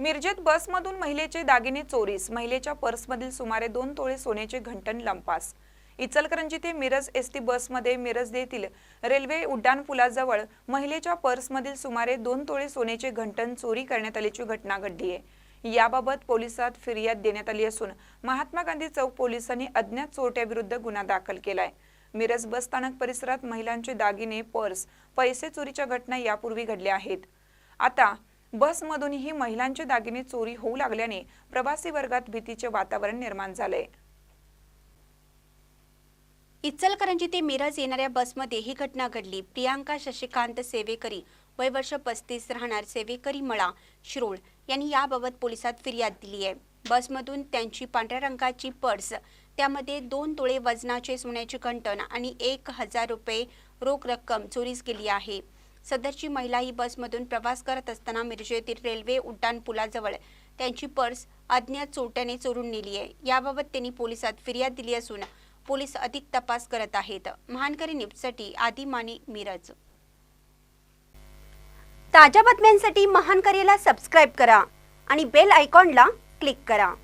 मिरजेत बसमधून महिलेचे दागिने चोरीस. महिलेच्या पर्समधील सुमारे दोन तोळे सोन्याचे घंटण लंपास. इचलकरंजी ते मिरज एस टी बसमध्ये मिरज येथील रेल्वे उड्डाणपुलाजवळ महिलेच्या पर्समधील सुमारे दोन तोळे सोन्याचे घंटण चोरी करण्यात आल्याची घटना घडली आहे. याबाबत पोलिसात फिर्याद देण्यात आली असून महात्मा गांधी चौक पोलिसांनी अज्ञात चोरट्याविरुद्ध गुन्हा दाखल केलाय. मिरज बस स्थानक परिसरात महिलांचे दागिने पर्स पैसे चोरीच्या घटना यापूर्वी घडल्या आहेत. आता बसमधूनही महिलांचे दागिने चोरी होऊ लागल्याने प्रवासी वर्गात भीतीचे वातावरण निर्माण झालंय इचलकरंजी ते मिरज येणाऱ्या बसमध्ये ही घटना घडली. प्रियांका शशिकांत सेवेकरी वय वर्ष पस्तीस राहणार सेवेकरी मळा शिरोळ यांनी याबाबत पोलिसात फिर्याद दिली आहे. बसमधून त्यांची पांढऱ्या रंगाची पर्स त्यामध्ये दोन तोळे वजनाचे सोन्याचे कंटन आणि एक हजार रुपये रोख रक्कम चोरीस गेली आहे. सदरची महिला ही बसमधून प्रवास करत असताना मिरजेतील रेल्वे उड्डाण पुलाजवळ त्यांची पर्स अज्ञात चोरट्याने चोरून नेली आहे. याबाबत त्यांनी पोलिसात फिर्याद दिली असून पोलीस अधिक तपास करत आहेत. महानकरी न्यूजसाठी आदी माने मिरज. ताज्या बातम्यांसाठी महानकरीला सबस्क्राईब करा आणि बेल आयकॉनला क्लिक करा.